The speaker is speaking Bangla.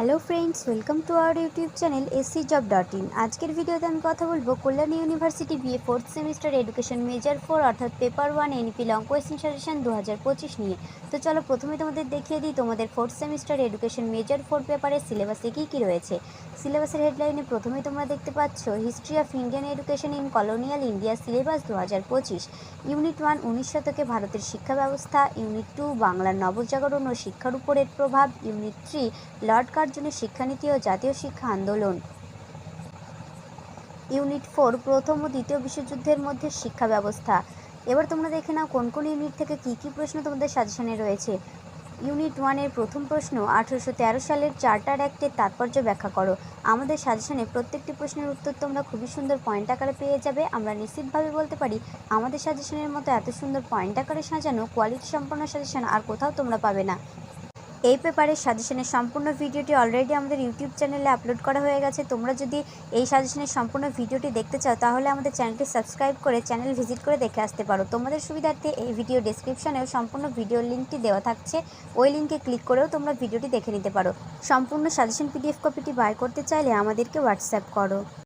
Hello friends, welcome to our YouTube channel AC job dot in. আজকের ভিডিওতে আমি কথা বলব Kalyani university BA fourth semester education major four, অর্থাৎ paper one NP long question suggestion দু হাজার পঁচিশ নিয়ে। তো চলো প্রথমে তোমাদের দেখিয়ে দিই তোমাদের fourth semester education major four পেপারের সিলেবাসে কী কী রয়েছে। সিলেবাসের হেডলাইনে প্রথমেই তোমরা দেখতে পাচ্ছ, history of Indian education in colonial India syllabus দু হাজার পঁচিশ। ইউনিট ওয়ান, উনিশ শতকে ভারতের শিক্ষা ব্যবস্থা। ইউনিট টু, বাংলার নবজাগরণ ও শিক্ষার উপরের প্রভাব। ইউনিট থ্রি, লর্ড কার্জনের শিক্ষানীতি ও জাতীয় শিক্ষা আন্দোলন। ইউনিট ফোর, প্রথম ও দ্বিতীয় বিশ্বযুদ্ধের মধ্যে শিক্ষা ব্যবস্থা। এবার তোমরা দেখে নাও কোন কোন ইউনিট থেকে কী কী প্রশ্ন তোমাদের সাজেশনে রয়েছে। ইউনিট ওয়ানের প্রথম প্রশ্ন, আঠেরোশো তেরো সালের চার্টার অ্যাক্টের তাৎপর্য ব্যাখ্যা করো। আমাদের সাজেশনে প্রত্যেকটি প্রশ্নের উত্তর তোমরা খুবই সুন্দর পয়েন্ট আকারে পেয়ে যাবে। আমরা নিশ্চিতভাবে বলতে পারি, আমাদের সাজেশনের মতো এত সুন্দর পয়েন্ট আকারে সাজানো কোয়ালিটি সম্পন্ন সাজেশন আর কোথাও তোমরা পাবে না। এই পেপারের সাজেশনের সম্পূর্ণ ভিডিওটি অলরেডি আমাদের ইউটিউব চ্যানেলে আপলোড করা হয়ে গেছে। তোমরা যদি এই সাজেশনের সম্পূর্ণ ভিডিওটি দেখতে চাও, তাহলে আমাদের চ্যানেলটি সাবস্ক্রাইব করে চ্যানেল ভিজিট করে দেখে আসতে পারো। তোমাদের সুবিধার্থে এই ভিডিও ডেসক্রিপশনেও সম্পূর্ণ ভিডিও লিঙ্কটি দেওয়া থাকছে। ওই লিঙ্কে ক্লিক করেও তোমরা ভিডিওটি দেখে নিতে পারো। সম্পূর্ণ সাজেশন পিডিএফ কপিটি বাই করতে চাইলে আমাদেরকে হোয়াটসঅ্যাপ করো।